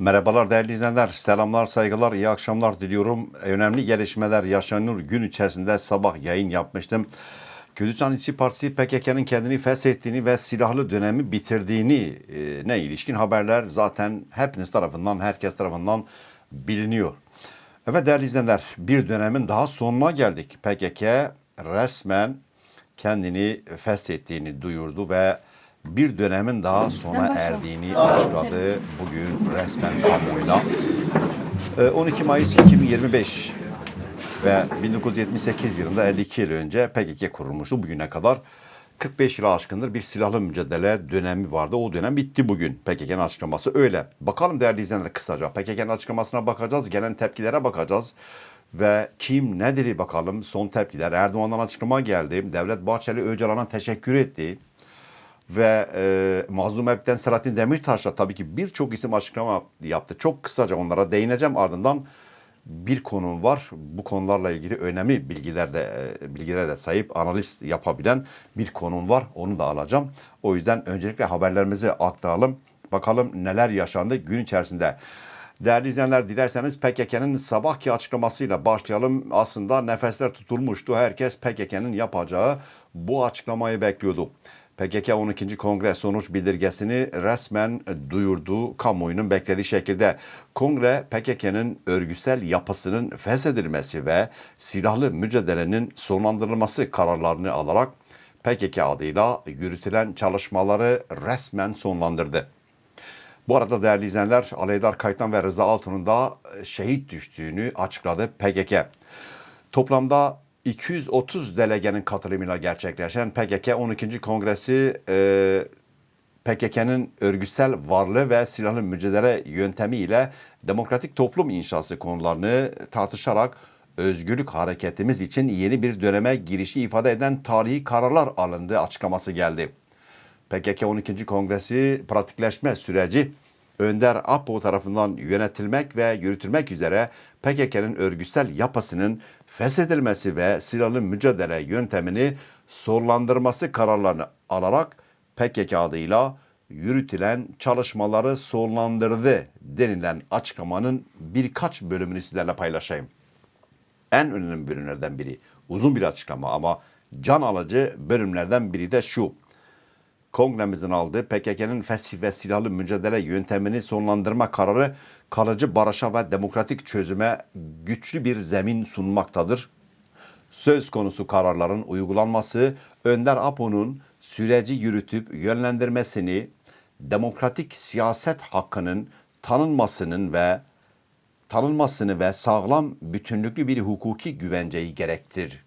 Merhabalar değerli izleyenler. Selamlar, saygılar, iyi akşamlar diliyorum. Önemli gelişmeler yaşanıyor. Gün içerisinde sabah yayın yapmıştım. Kürdistan İşçi Partisi PKK'nın kendini feshettiğini ve silahlı dönemi bitirdiğini e, ne ilişkin haberler zaten hepiniz tarafından, herkes tarafından biliniyor. Evet değerli izleyenler, bir dönemin daha sonuna geldik. PKK resmen kendini feshettiğini duyurdu ve bir dönemin daha sona erdiğini açıkladı bugün resmen kamuoyuna. Ee, 12 Mayıs 2025 ve 1978 yılında 52 yıl önce PKK kurulmuştu bugüne kadar. 45 yılı aşkındır bir silahlı mücadele dönemi vardı. O dönem bitti bugün. PKK'nın açıklaması öyle. Bakalım değerli izleyenler kısaca. PKK'nın açıklamasına bakacağız. Gelen tepkilere bakacağız. Ve kim ne dedi bakalım son tepkiler. Erdoğan'dan açıklama geldi. Devlet Bahçeli Öcalan'a teşekkür etti ve e, Mazlum Ev'den Selahattin Demirtaş'la tabii ki birçok isim açıklama yaptı. Çok kısaca onlara değineceğim. Ardından bir konum var. Bu konularla ilgili önemli bilgiler de e, bilgilere de sahip analiz yapabilen bir konum var. Onu da alacağım. O yüzden öncelikle haberlerimizi aktaralım. Bakalım neler yaşandı gün içerisinde. Değerli izleyenler dilerseniz PKK'nın sabahki açıklamasıyla başlayalım. Aslında nefesler tutulmuştu. Herkes PKK'nın yapacağı bu açıklamayı bekliyordu. PKK 12. Kongre sonuç bildirgesini resmen duyurdu kamuoyunun beklediği şekilde. Kongre PKK'nın örgütsel yapısının feshedilmesi ve silahlı mücadelenin sonlandırılması kararlarını alarak PKK adıyla yürütülen çalışmaları resmen sonlandırdı. Bu arada değerli izleyenler Aleydar Kaytan ve Rıza Altun'un da şehit düştüğünü açıkladı PKK. Toplamda 230 delegenin katılımıyla gerçekleşen PKK 12. Kongresi e, PKK'nın örgütsel varlığı ve silahlı mücadele yöntemiyle demokratik toplum inşası konularını tartışarak özgürlük hareketimiz için yeni bir döneme girişi ifade eden tarihi kararlar alındığı açıklaması geldi. PKK 12. Kongresi pratikleşme süreci Önder Apo tarafından yönetilmek ve yürütülmek üzere PKK'nın örgütsel yapısının feshedilmesi ve silahlı mücadele yöntemini sonlandırması kararlarını alarak PKK adıyla yürütülen çalışmaları sonlandırdı denilen açıklamanın birkaç bölümünü sizlerle paylaşayım. En önemli bölümlerden biri uzun bir açıklama ama can alıcı bölümlerden biri de şu kongremizin aldığı PKK'nın fesih ve silahlı mücadele yöntemini sonlandırma kararı kalıcı barışa ve demokratik çözüme güçlü bir zemin sunmaktadır. Söz konusu kararların uygulanması Önder Apo'nun süreci yürütüp yönlendirmesini, demokratik siyaset hakkının tanınmasının ve tanınmasını ve sağlam bütünlüklü bir hukuki güvenceyi gerektirir.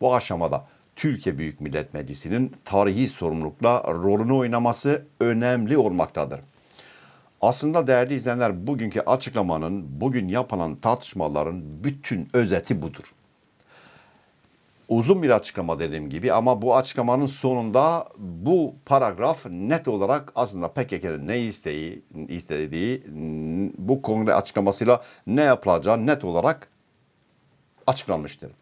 Bu aşamada Türkiye Büyük Millet Meclisi'nin tarihi sorumlulukla rolünü oynaması önemli olmaktadır. Aslında değerli izleyenler bugünkü açıklamanın, bugün yapılan tartışmaların bütün özeti budur. Uzun bir açıklama dediğim gibi ama bu açıklamanın sonunda bu paragraf net olarak aslında PKK'nın ne isteği, istediği bu kongre açıklamasıyla ne yapılacağı net olarak açıklanmıştır.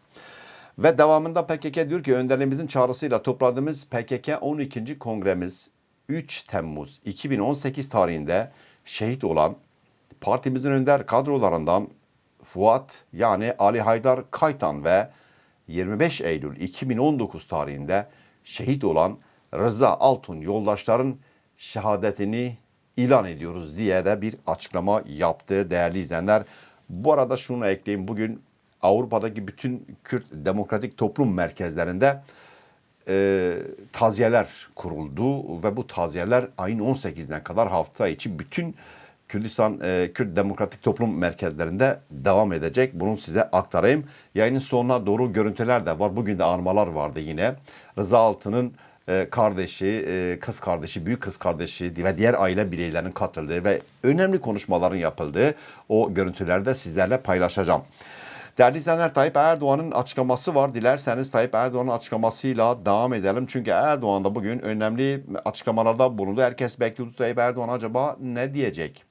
Ve devamında PKK diyor ki önderliğimizin çağrısıyla topladığımız PKK 12. kongremiz 3 Temmuz 2018 tarihinde şehit olan partimizin önder kadrolarından Fuat yani Ali Haydar Kaytan ve 25 Eylül 2019 tarihinde şehit olan Rıza Altun yoldaşların şehadetini ilan ediyoruz diye de bir açıklama yaptı değerli izleyenler. Bu arada şunu ekleyeyim bugün Avrupa'daki bütün Kürt demokratik toplum merkezlerinde e, taziyeler kuruldu ve bu taziyeler ayın 18'ine kadar hafta içi bütün Kürdistan e, Kürt Demokratik Toplum merkezlerinde devam edecek. Bunu size aktarayım. Yayının sonuna doğru görüntüler de var. Bugün de armalar vardı yine. Rıza Altı'nın e, kardeşi, e, kız kardeşi, büyük kız kardeşi ve diğer aile bireylerinin katıldığı ve önemli konuşmaların yapıldığı o görüntülerde sizlerle paylaşacağım. Değerli izleyenler Tayyip Erdoğan'ın açıklaması var. Dilerseniz Tayyip Erdoğan'ın açıklamasıyla devam edelim. Çünkü Erdoğan da bugün önemli açıklamalarda bulundu. Herkes bekliyordu Tayyip Erdoğan acaba ne diyecek?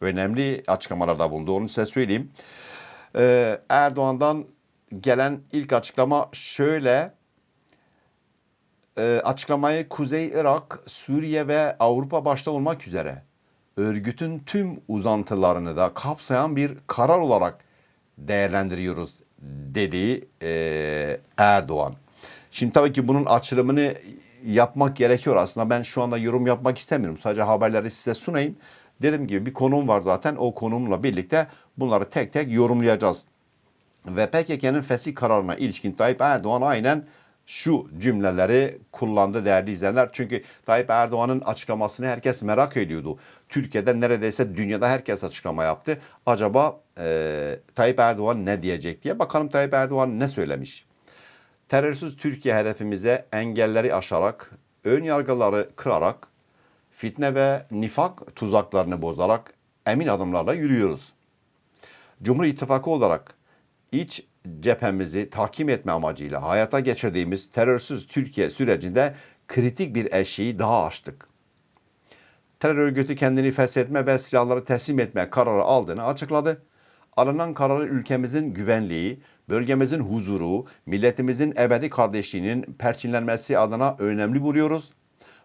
Önemli açıklamalarda bulundu. Onu size söyleyeyim. Ee, Erdoğan'dan gelen ilk açıklama şöyle. Ee, açıklamayı Kuzey Irak, Suriye ve Avrupa başta olmak üzere örgütün tüm uzantılarını da kapsayan bir karar olarak değerlendiriyoruz dedi eee, Erdoğan. Şimdi tabii ki bunun açılımını yapmak gerekiyor aslında. Ben şu anda yorum yapmak istemiyorum. Sadece haberleri size sunayım. Dediğim gibi bir konum var zaten. O konumla birlikte bunları tek tek yorumlayacağız. Ve PKK'nın fesih kararına ilişkin Tayyip Erdoğan aynen şu cümleleri kullandı değerli izleyenler. Çünkü Tayyip Erdoğan'ın açıklamasını herkes merak ediyordu. Türkiye'de neredeyse dünyada herkes açıklama yaptı. Acaba eee Tayyip Erdoğan ne diyecek diye. Bakalım Tayyip Erdoğan ne söylemiş. Terörsüz Türkiye hedefimize engelleri aşarak, ön yargıları kırarak, fitne ve nifak tuzaklarını bozarak emin adımlarla yürüyoruz. Cumhur İttifakı olarak iç cephemizi tahkim etme amacıyla hayata geçirdiğimiz terörsüz Türkiye sürecinde kritik bir eşiği daha aştık. Terör örgütü kendini feshetme ve silahları teslim etme kararı aldığını açıkladı. Alınan kararı ülkemizin güvenliği, bölgemizin huzuru, milletimizin ebedi kardeşliğinin perçinlenmesi adına önemli buluyoruz.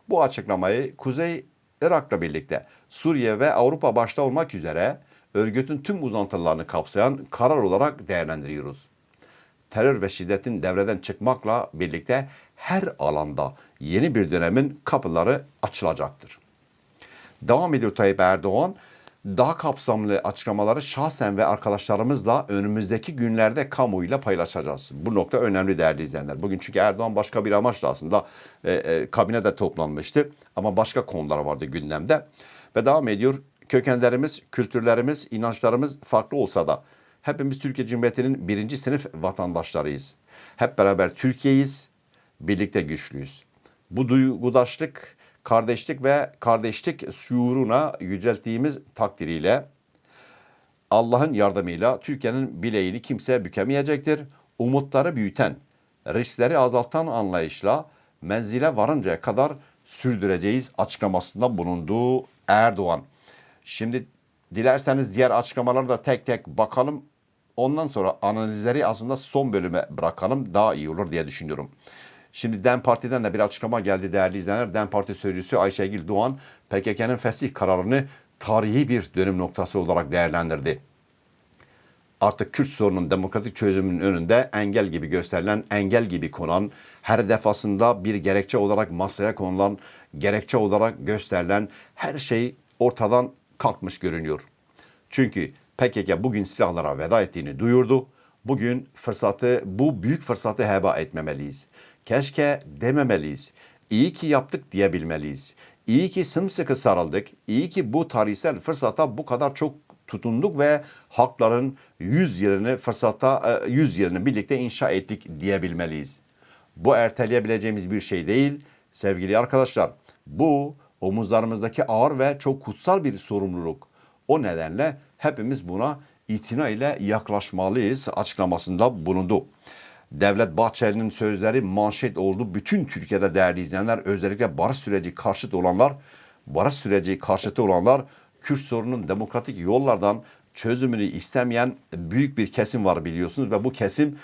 Bu açıklamayı Kuzey Irak'la birlikte Suriye ve Avrupa başta olmak üzere örgütün tüm uzantılarını kapsayan karar olarak değerlendiriyoruz terör ve şiddetin devreden çıkmakla birlikte her alanda yeni bir dönemin kapıları açılacaktır. Devam ediyor Tayyip Erdoğan. Daha kapsamlı açıklamaları şahsen ve arkadaşlarımızla önümüzdeki günlerde kamuoyuyla paylaşacağız. Bu nokta önemli değerli izleyenler. Bugün çünkü Erdoğan başka bir amaçla aslında e, e, kabinede toplanmıştı. Ama başka konular vardı gündemde. Ve devam ediyor. Kökenlerimiz, kültürlerimiz, inançlarımız farklı olsa da hepimiz Türkiye Cumhuriyeti'nin birinci sınıf vatandaşlarıyız. Hep beraber Türkiye'yiz, birlikte güçlüyüz. Bu duygudaşlık, kardeşlik ve kardeşlik şuuruna yücelttiğimiz takdiriyle Allah'ın yardımıyla Türkiye'nin bileğini kimseye bükemeyecektir. Umutları büyüten, riskleri azaltan anlayışla menzile varıncaya kadar sürdüreceğiz açıklamasında bulunduğu Erdoğan. Şimdi dilerseniz diğer açıklamaları da tek tek bakalım. Ondan sonra analizleri aslında son bölüme bırakalım daha iyi olur diye düşünüyorum. Şimdi DEM Parti'den de bir açıklama geldi değerli izleyenler. DEM Parti sözcüsü Ayşegül Doğan PKK'nın fesih kararını tarihi bir dönüm noktası olarak değerlendirdi. Artık Kürt sorunun demokratik çözümünün önünde engel gibi gösterilen, engel gibi konan, her defasında bir gerekçe olarak masaya konulan, gerekçe olarak gösterilen her şey ortadan kalkmış görünüyor. Çünkü PKK bugün silahlara veda ettiğini duyurdu. Bugün fırsatı, bu büyük fırsatı heba etmemeliyiz. Keşke dememeliyiz. İyi ki yaptık diyebilmeliyiz. İyi ki sımsıkı sarıldık. İyi ki bu tarihsel fırsata bu kadar çok tutunduk ve hakların yüz yılını fırsata, e, yüz yılını birlikte inşa ettik diyebilmeliyiz. Bu erteleyebileceğimiz bir şey değil. Sevgili arkadaşlar, bu omuzlarımızdaki ağır ve çok kutsal bir sorumluluk. O nedenle hepimiz buna itina ile yaklaşmalıyız açıklamasında bulundu. Devlet Bahçeli'nin sözleri manşet oldu. Bütün Türkiye'de değerli izleyenler özellikle barış süreci karşıt olanlar, barış süreci karşıtı olanlar Kürt sorunun demokratik yollardan çözümünü istemeyen büyük bir kesim var biliyorsunuz ve bu kesim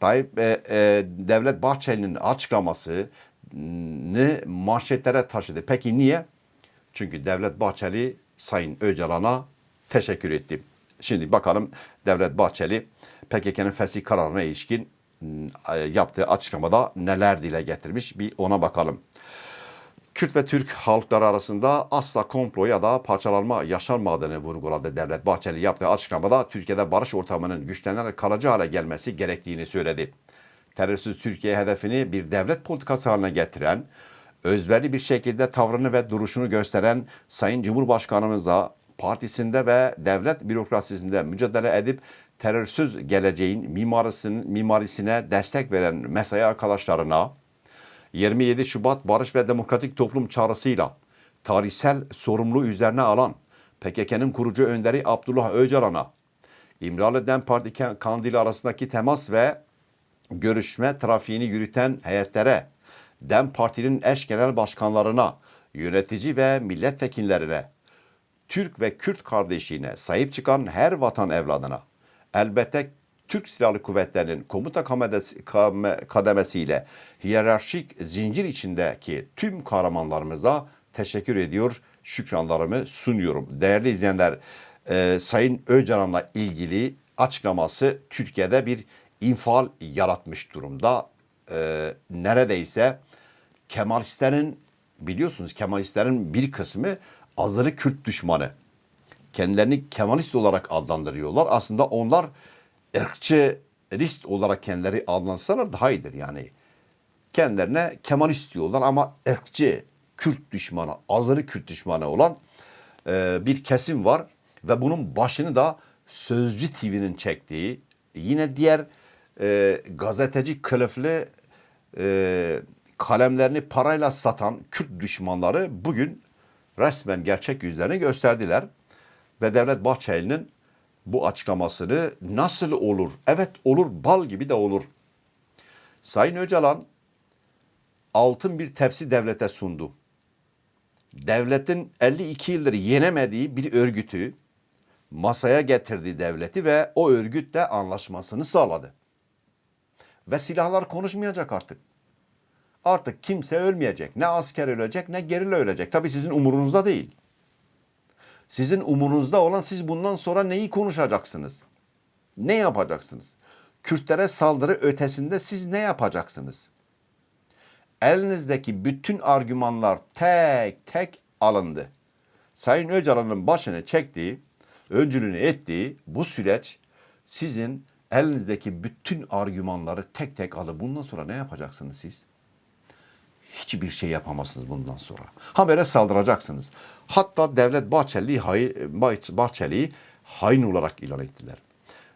Tayyip e, e, Devlet Bahçeli'nin açıklaması ne manşetlere taşıdı. Peki niye? Çünkü Devlet Bahçeli Sayın Öcalan'a teşekkür etti. Şimdi bakalım Devlet Bahçeli PKK'nın fesih kararına ilişkin ıı, yaptığı açıklamada neler dile getirmiş bir ona bakalım. Kürt ve Türk halkları arasında asla komplo ya da parçalanma yaşanmadığını vurguladı Devlet Bahçeli yaptığı açıklamada Türkiye'de barış ortamının güçlenerek kalıcı hale gelmesi gerektiğini söyledi. Terörsüz Türkiye hedefini bir devlet politikası haline getiren, özverili bir şekilde tavrını ve duruşunu gösteren Sayın Cumhurbaşkanımıza partisinde ve devlet bürokrasisinde mücadele edip terörsüz geleceğin mimarisinin, mimarisine destek veren mesai arkadaşlarına, 27 Şubat Barış ve Demokratik Toplum çağrısıyla tarihsel sorumluluğu üzerine alan PKK'nın kurucu önderi Abdullah Öcalan'a, İmralı Dem Parti kandili arasındaki temas ve görüşme trafiğini yürüten heyetlere, DEM Parti'nin eş genel başkanlarına, yönetici ve milletvekillerine, Türk ve Kürt kardeşliğine sahip çıkan her vatan evladına, elbette Türk Silahlı Kuvvetleri'nin komuta kademesiyle hiyerarşik zincir içindeki tüm kahramanlarımıza teşekkür ediyor. şükranlarımı sunuyorum. Değerli izleyenler, e, Sayın Öcalan'la ilgili açıklaması Türkiye'de bir infial yaratmış durumda. E, neredeyse Kemalistlerin biliyorsunuz Kemalistlerin bir kısmı azılı Kürt düşmanı. Kendilerini Kemalist olarak adlandırıyorlar. Aslında onlar ırkçı list olarak kendileri adlansalar daha iyidir yani. Kendilerine Kemalist diyorlar ama ırkçı, Kürt düşmanı, azılı Kürt düşmanı olan e, bir kesim var. Ve bunun başını da Sözcü TV'nin çektiği, yine diğer e, gazeteci kılıflı e, kalemlerini parayla satan Kürt düşmanları bugün resmen gerçek yüzlerini gösterdiler. Ve Devlet Bahçeli'nin bu açıklamasını nasıl olur? Evet olur, bal gibi de olur. Sayın Öcalan altın bir tepsi devlete sundu. Devletin 52 yıldır yenemediği bir örgütü masaya getirdi devleti ve o örgütle anlaşmasını sağladı. Ve silahlar konuşmayacak artık. Artık kimse ölmeyecek. Ne asker ölecek ne gerilla ölecek. Tabii sizin umurunuzda değil. Sizin umurunuzda olan siz bundan sonra neyi konuşacaksınız? Ne yapacaksınız? Kürtlere saldırı ötesinde siz ne yapacaksınız? Elinizdeki bütün argümanlar tek tek alındı. Sayın Öcalan'ın başını çektiği, öncülüğünü ettiği bu süreç sizin elinizdeki bütün argümanları tek tek alıp bundan sonra ne yapacaksınız siz? hiçbir şey yapamazsınız bundan sonra. Habere saldıracaksınız. Hatta Devlet Bahçeli Bahçeli'yi hain olarak ilan ettiler.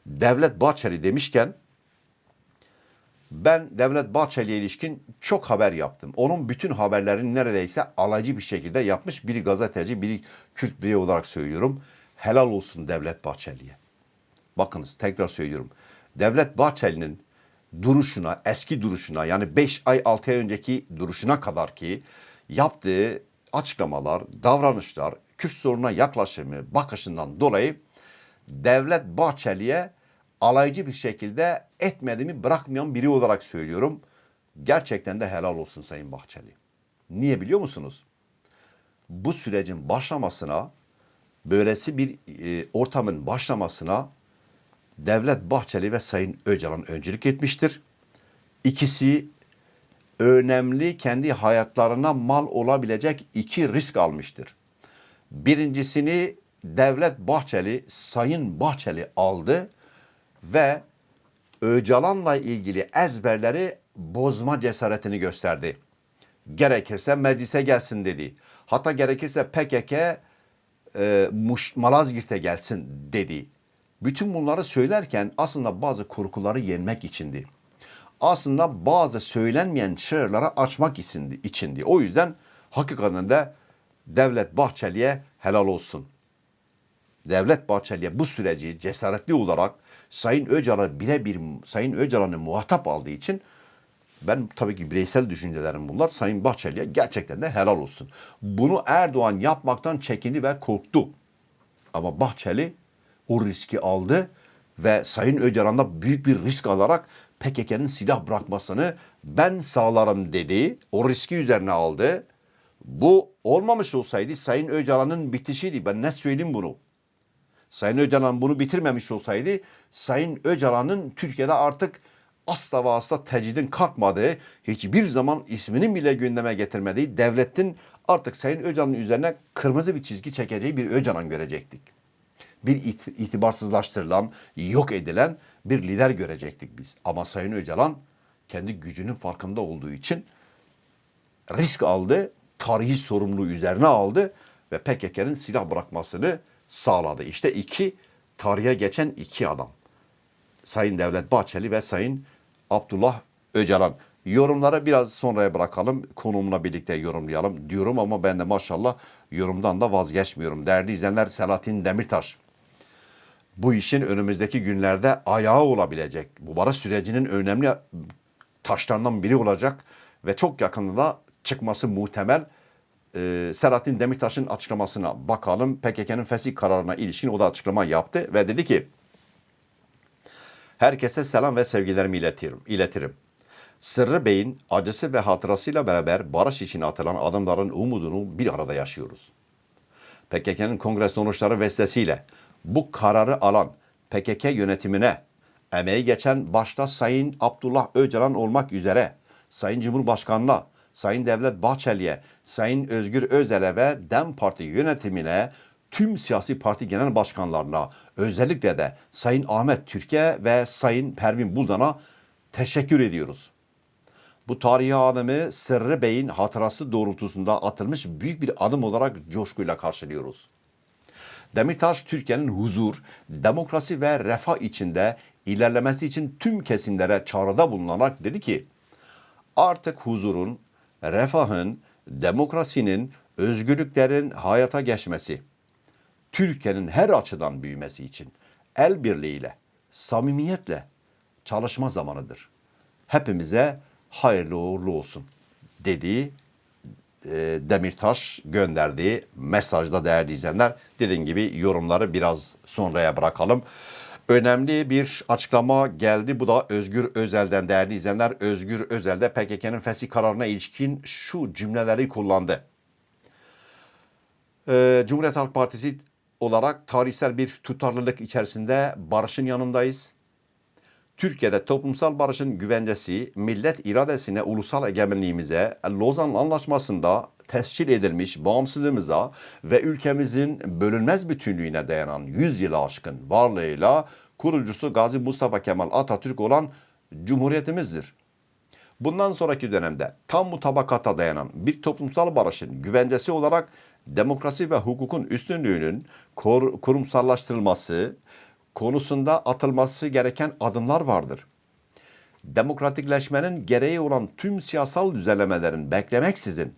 Devlet Bahçeli demişken ben Devlet Bahçeli'ye ilişkin çok haber yaptım. Onun bütün haberlerini neredeyse alaycı bir şekilde yapmış bir gazeteci, bir Kürt biri olarak söylüyorum. Helal olsun Devlet Bahçeli'ye. Bakınız tekrar söylüyorum. Devlet Bahçeli'nin duruşuna, eski duruşuna yani 5 ay 6 ay önceki duruşuna kadar ki yaptığı açıklamalar, davranışlar, Kürt sorununa yaklaşımı, bakışından dolayı Devlet Bahçeli'ye alaycı bir şekilde etmediğimi bırakmayan biri olarak söylüyorum. Gerçekten de helal olsun Sayın Bahçeli. Niye biliyor musunuz? Bu sürecin başlamasına, böylesi bir e, ortamın başlamasına Devlet Bahçeli ve Sayın Öcalan öncülük etmiştir. İkisi önemli kendi hayatlarına mal olabilecek iki risk almıştır. Birincisini Devlet Bahçeli, Sayın Bahçeli aldı ve Öcalan'la ilgili ezberleri bozma cesaretini gösterdi. Gerekirse meclise gelsin dedi. Hatta gerekirse PKK e, Malazgirt'e gelsin dedi. Bütün bunları söylerken aslında bazı korkuları yenmek içindi. Aslında bazı söylenmeyen şeyleri açmak içindi. içindi. O yüzden hakikaten de Devlet Bahçeli'ye helal olsun. Devlet Bahçeli'ye bu süreci cesaretli olarak Sayın Öcalan birebir Sayın Öcalan'ı muhatap aldığı için ben tabii ki bireysel düşüncelerim bunlar. Sayın Bahçeli'ye gerçekten de helal olsun. Bunu Erdoğan yapmaktan çekindi ve korktu. Ama Bahçeli o riski aldı ve Sayın Öcalan da büyük bir risk alarak PKK'nın silah bırakmasını ben sağlarım dedi. O riski üzerine aldı. Bu olmamış olsaydı Sayın Öcalan'ın bitişiydi. Ben ne söyleyeyim bunu? Sayın Öcalan bunu bitirmemiş olsaydı Sayın Öcalan'ın Türkiye'de artık asla ve asla tecidin kalkmadığı, hiçbir zaman isminin bile gündeme getirmediği devletin artık Sayın Öcalan'ın üzerine kırmızı bir çizgi çekeceği bir Öcalan görecektik bir itibarsızlaştırılan, yok edilen bir lider görecektik biz. Ama Sayın Öcalan kendi gücünün farkında olduğu için risk aldı, tarihi sorumluluğu üzerine aldı ve PKK'nın silah bırakmasını sağladı. İşte iki tarihe geçen iki adam. Sayın Devlet Bahçeli ve Sayın Abdullah Öcalan. Yorumlara biraz sonraya bırakalım. Konumla birlikte yorumlayalım diyorum ama ben de maşallah yorumdan da vazgeçmiyorum. Değerli izleyenler Selahattin Demirtaş bu işin önümüzdeki günlerde ayağı olabilecek, bu barış sürecinin önemli taşlarından biri olacak ve çok yakında da çıkması muhtemel. Ee, Selahattin Demirtaş'ın açıklamasına bakalım. PKK'nın fesih kararına ilişkin o da açıklama yaptı ve dedi ki Herkese selam ve sevgilerimi iletirim. iletirim. Sırrı Bey'in acısı ve hatırasıyla beraber barış için atılan adımların umudunu bir arada yaşıyoruz. PKK'nın kongre sonuçları vesilesiyle bu kararı alan PKK yönetimine emeği geçen başta Sayın Abdullah Öcalan olmak üzere Sayın Cumhurbaşkanı'na, Sayın Devlet Bahçeli'ye, Sayın Özgür Özel'e ve DEM Parti yönetimine tüm siyasi parti genel başkanlarına özellikle de Sayın Ahmet Türkiye ve Sayın Pervin Buldan'a teşekkür ediyoruz. Bu tarihi adımı Sırrı Bey'in hatırası doğrultusunda atılmış büyük bir adım olarak coşkuyla karşılıyoruz. Demirtaş Türkiye'nin huzur, demokrasi ve refah içinde ilerlemesi için tüm kesimlere çağrıda bulunarak dedi ki artık huzurun, refahın, demokrasinin, özgürlüklerin hayata geçmesi, Türkiye'nin her açıdan büyümesi için el birliğiyle, samimiyetle çalışma zamanıdır. Hepimize hayırlı uğurlu olsun dediği e, Demirtaş gönderdiği mesajda değerli izleyenler. Dediğim gibi yorumları biraz sonraya bırakalım. Önemli bir açıklama geldi. Bu da Özgür Özel'den değerli izleyenler. Özgür Özel de PKK'nın fesih kararına ilişkin şu cümleleri kullandı. Ee, Cumhuriyet Halk Partisi olarak tarihsel bir tutarlılık içerisinde barışın yanındayız. Türkiye'de toplumsal barışın güvencesi, millet iradesine, ulusal egemenliğimize, Lozan Anlaşması'nda tescil edilmiş bağımsızlığımıza ve ülkemizin bölünmez bütünlüğüne dayanan 100 yılı aşkın varlığıyla kurucusu Gazi Mustafa Kemal Atatürk olan Cumhuriyetimizdir. Bundan sonraki dönemde tam mutabakata dayanan bir toplumsal barışın güvencesi olarak demokrasi ve hukukun üstünlüğünün kor- kurumsallaştırılması konusunda atılması gereken adımlar vardır. Demokratikleşmenin gereği olan tüm siyasal düzenlemelerin beklemeksizin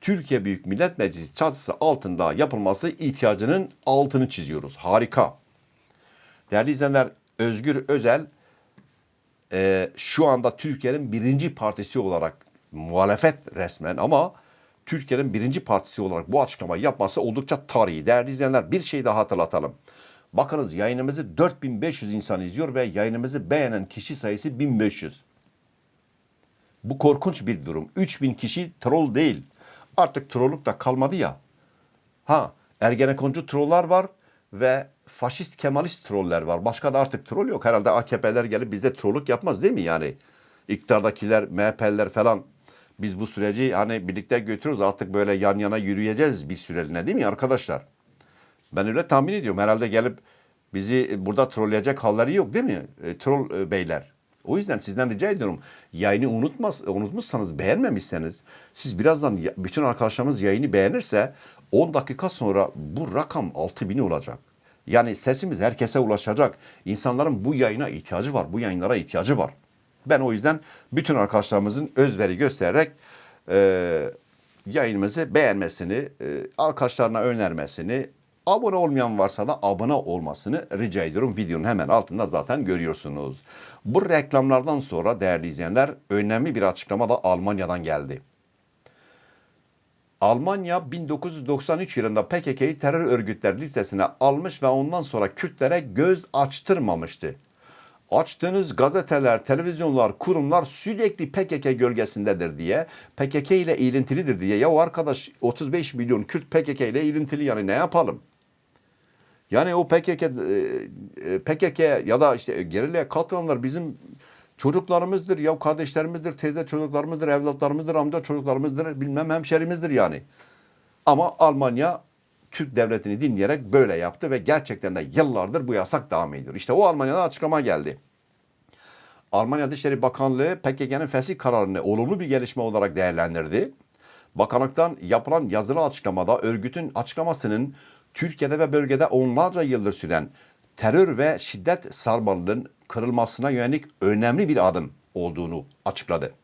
Türkiye Büyük Millet Meclisi çatısı altında yapılması ihtiyacının altını çiziyoruz. Harika. Değerli izleyenler, Özgür Özel e, şu anda Türkiye'nin birinci partisi olarak muhalefet resmen ama Türkiye'nin birinci partisi olarak bu açıklamayı yapması oldukça tarihi. Değerli izleyenler bir şey daha hatırlatalım. Bakınız yayınımızı 4500 insan izliyor ve yayınımızı beğenen kişi sayısı 1500. Bu korkunç bir durum. 3000 kişi troll değil. Artık trolluk da kalmadı ya. Ha Ergenekoncu trollar var ve faşist Kemalist troller var. Başka da artık troll yok. Herhalde AKP'ler gelip bize trolluk yapmaz değil mi yani? İktidardakiler, MHP'liler falan biz bu süreci hani birlikte götürüyoruz. Artık böyle yan yana yürüyeceğiz bir süreliğine değil mi arkadaşlar? Ben öyle tahmin ediyorum. Herhalde gelip bizi burada trolleyecek halleri yok değil mi? E, troll e, beyler. O yüzden sizden rica ediyorum yayını unutmaz, unutmuşsanız beğenmemişseniz siz birazdan bütün arkadaşlarımız yayını beğenirse 10 dakika sonra bu rakam 6000 olacak. Yani sesimiz herkese ulaşacak. İnsanların bu yayına ihtiyacı var. Bu yayınlara ihtiyacı var. Ben o yüzden bütün arkadaşlarımızın özveri göstererek e, yayınımızı beğenmesini, e, arkadaşlarına önermesini, abone olmayan varsa da abone olmasını rica ediyorum. Videonun hemen altında zaten görüyorsunuz. Bu reklamlardan sonra değerli izleyenler önemli bir açıklama da Almanya'dan geldi. Almanya 1993 yılında PKK'yı terör örgütleri listesine almış ve ondan sonra Kürtlere göz açtırmamıştı. Açtığınız gazeteler, televizyonlar, kurumlar sürekli PKK gölgesindedir diye, PKK ile ilintilidir diye. Ya arkadaş 35 milyon Kürt PKK ile ilintili yani ne yapalım? Yani o PKK, e, e, PKK ya da işte gerileye katılanlar bizim çocuklarımızdır, ya kardeşlerimizdir, teyze çocuklarımızdır, evlatlarımızdır, amca çocuklarımızdır, bilmem hemşerimizdir yani. Ama Almanya Türk devletini dinleyerek böyle yaptı ve gerçekten de yıllardır bu yasak devam ediyor. İşte o Almanya'da açıklama geldi. Almanya Dışişleri Bakanlığı PKK'nın fesih kararını olumlu bir gelişme olarak değerlendirdi. Bakanlıktan yapılan yazılı açıklamada örgütün açıklamasının Türkiye'de ve bölgede onlarca yıldır süren terör ve şiddet sarmalının kırılmasına yönelik önemli bir adım olduğunu açıkladı.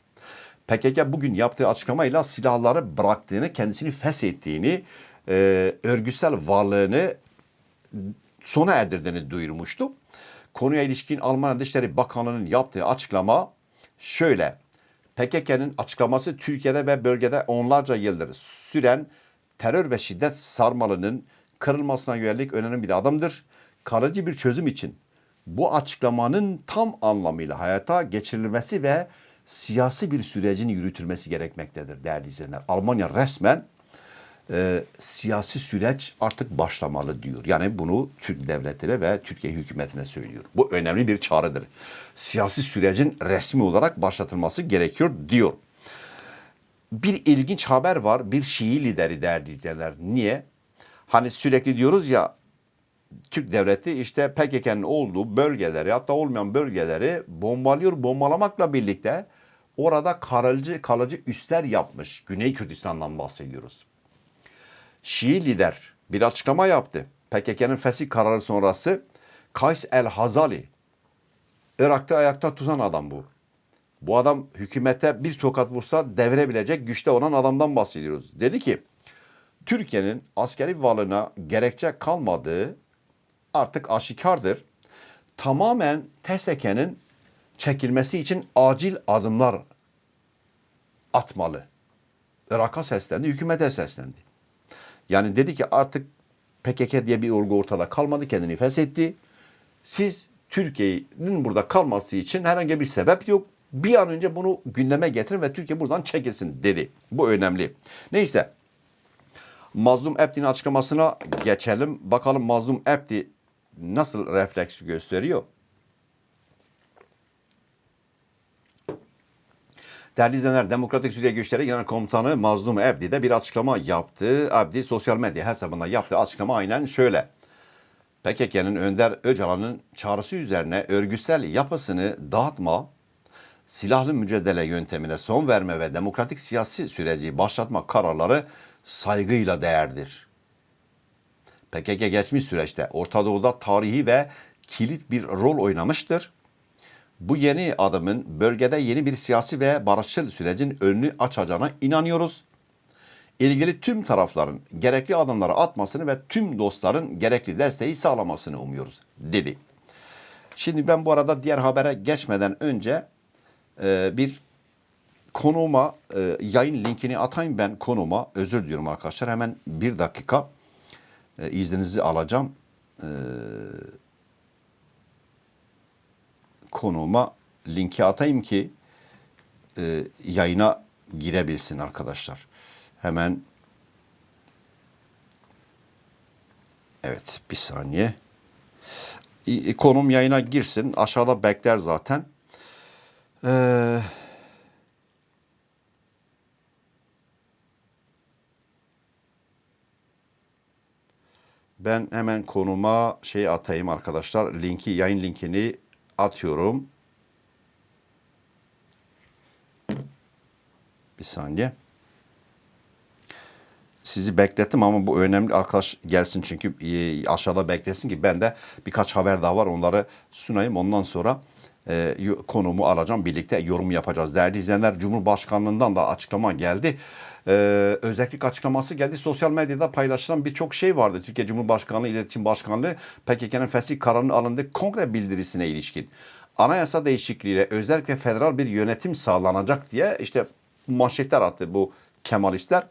PKK bugün yaptığı açıklamayla silahları bıraktığını, kendisini feshettiğini, e, örgütsel varlığını sona erdirdiğini duyurmuştu. Konuya ilişkin Almanya Dışişleri Bakanlığı'nın yaptığı açıklama şöyle. PKK'nın açıklaması Türkiye'de ve bölgede onlarca yıldır süren terör ve şiddet sarmalının kırılmasına yönelik önemli bir adımdır. Kalıcı bir çözüm için bu açıklamanın tam anlamıyla hayata geçirilmesi ve siyasi bir sürecin yürütülmesi gerekmektedir değerli izleyenler. Almanya resmen e, siyasi süreç artık başlamalı diyor. Yani bunu Türk devletine ve Türkiye hükümetine söylüyor. Bu önemli bir çağrıdır. Siyasi sürecin resmi olarak başlatılması gerekiyor diyor. Bir ilginç haber var. Bir Şii lideri değerli izleyenler. Niye? Hani sürekli diyoruz ya Türk devleti işte PKK'nın olduğu bölgeleri hatta olmayan bölgeleri bombalıyor. Bombalamakla birlikte orada kalıcı, kalıcı üsler yapmış. Güney Kürdistan'dan bahsediyoruz. Şii lider bir açıklama yaptı. PKK'nın fesih kararı sonrası Kays El Hazali Irak'ta ayakta tutan adam bu. Bu adam hükümete bir tokat vursa devirebilecek güçte olan adamdan bahsediyoruz. Dedi ki Türkiye'nin askeri varlığına gerekçe kalmadığı artık aşikardır. Tamamen TSK'nin çekilmesi için acil adımlar atmalı. Irak'a seslendi, hükümete seslendi. Yani dedi ki artık PKK diye bir olgu ortada kalmadı, kendini feshetti. Siz Türkiye'nin burada kalması için herhangi bir sebep yok. Bir an önce bunu gündeme getirin ve Türkiye buradan çekilsin dedi. Bu önemli. Neyse. Mazlum Ebdi'nin açıklamasına geçelim. Bakalım Mazlum Ebdi nasıl refleks gösteriyor? Değerli izleyenler, Demokratik Suriye Güçleri Genel Komutanı Mazlum Ebdi de bir açıklama yaptı. Ebdi sosyal medya hesabında yaptığı açıklama aynen şöyle. PKK'nın Önder Öcalan'ın çağrısı üzerine örgütsel yapısını dağıtma, silahlı mücadele yöntemine son verme ve demokratik siyasi süreci başlatma kararları saygıyla değerdir. PKK geçmiş süreçte Orta Doğu'da tarihi ve kilit bir rol oynamıştır. Bu yeni adımın bölgede yeni bir siyasi ve barışçıl sürecin önünü açacağına inanıyoruz. İlgili tüm tarafların gerekli adımları atmasını ve tüm dostların gerekli desteği sağlamasını umuyoruz, dedi. Şimdi ben bu arada diğer habere geçmeden önce e, bir konuma e, yayın linkini atayım ben konuma. Özür diliyorum arkadaşlar. Hemen bir dakika e, izninizi alacağım. E, konuma linki atayım ki e, yayına girebilsin arkadaşlar. Hemen Evet bir saniye. İ- Konum yayına girsin. Aşağıda bekler zaten. Ee, ben hemen konuma şey atayım arkadaşlar. Linki yayın linkini atıyorum. Bir saniye. Sizi beklettim ama bu önemli arkadaş gelsin çünkü e, aşağıda beklesin ki ben de birkaç haber daha var onları sunayım. Ondan sonra e, konumu alacağım birlikte yorum yapacağız. Değerli izleyenler Cumhurbaşkanlığından da açıklama geldi. E, özellik açıklaması geldi. Sosyal medyada paylaşılan birçok şey vardı. Türkiye Cumhurbaşkanlığı İletişim Başkanlığı PKK'nın fesih kararının alındığı kongre bildirisine ilişkin. Anayasa değişikliğiyle özel ve federal bir yönetim sağlanacak diye işte manşetler attı bu Kemalistler.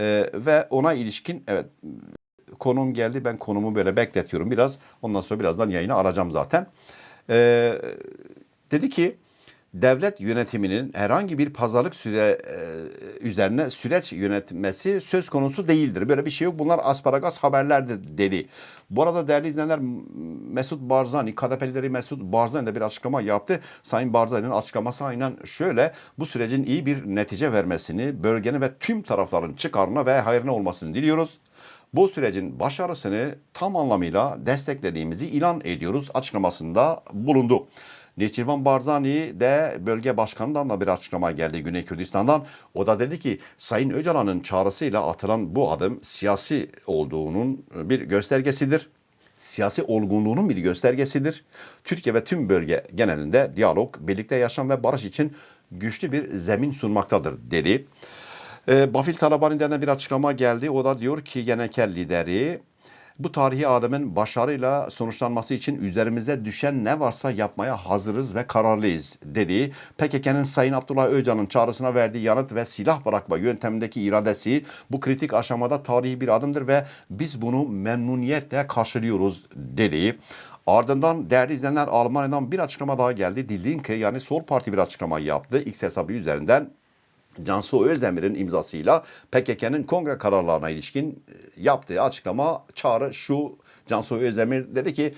Ee, ve ona ilişkin evet konum geldi. Ben konumu böyle bekletiyorum biraz. Ondan sonra birazdan yayını arayacağım zaten. Ee, dedi ki devlet yönetiminin herhangi bir pazarlık süre e, üzerine süreç yönetmesi söz konusu değildir. Böyle bir şey yok. Bunlar asparagas haberlerdir dedi. Bu arada değerli izleyenler Mesut Barzani, KDP lideri Mesut Barzani de bir açıklama yaptı. Sayın Barzani'nin açıklaması aynen şöyle. Bu sürecin iyi bir netice vermesini, bölgenin ve tüm tarafların çıkarına ve hayrına olmasını diliyoruz. Bu sürecin başarısını tam anlamıyla desteklediğimizi ilan ediyoruz açıklamasında bulundu. Neçirvan Barzani de bölge başkanından da bir açıklama geldi Güney Kürdistan'dan. O da dedi ki Sayın Öcalan'ın çağrısıyla atılan bu adım siyasi olduğunun bir göstergesidir. Siyasi olgunluğunun bir göstergesidir. Türkiye ve tüm bölge genelinde diyalog, birlikte yaşam ve barış için güçlü bir zemin sunmaktadır dedi. E, Bafil Talabani'den de bir açıklama geldi. O da diyor ki Genekel lideri bu tarihi adımın başarıyla sonuçlanması için üzerimize düşen ne varsa yapmaya hazırız ve kararlıyız dedi. PKK'nın Sayın Abdullah Öcalan'ın çağrısına verdiği yanıt ve silah bırakma yöntemindeki iradesi bu kritik aşamada tarihi bir adımdır ve biz bunu memnuniyetle karşılıyoruz dedi. Ardından değerli izleyenler Almanya'dan bir açıklama daha geldi. Die Linke yani Sol Parti bir açıklama yaptı. X hesabı üzerinden Cansu Özdemir'in imzasıyla PKK'nın kongre kararlarına ilişkin e, yaptığı açıklama çağrı şu. Cansu Özdemir dedi ki